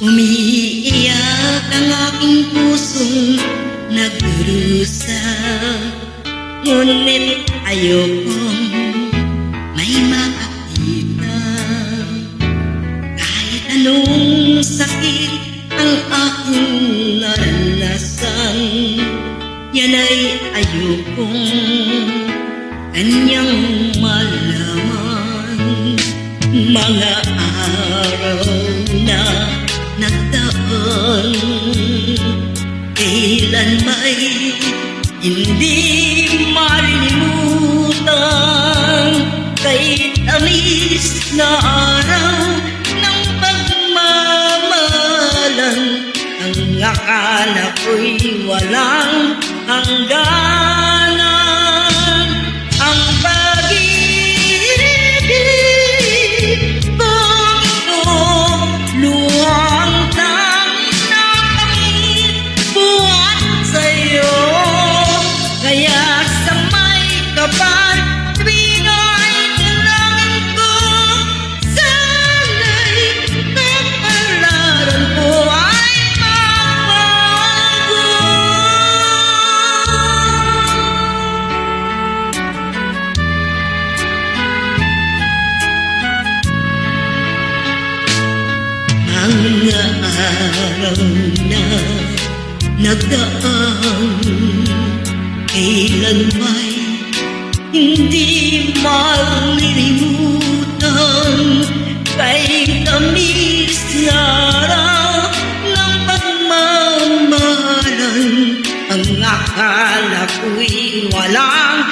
Umiiyak ang aking pusong nagdurusa. Ngunit ayokong may makakita. Kahit anong sakit ang aking naranasan Yan ay ayokong kanyang malaman. Mga araw nagdaan Kailan may hindi malilimutan? Kay tamis na araw ng pagmamalan Ang akala ko'y walang hangganan araw na nagdaan. Kailan may hindi malilimutan? Kay tamis na araw ng pagmamahalan. Ang akala ko'y walang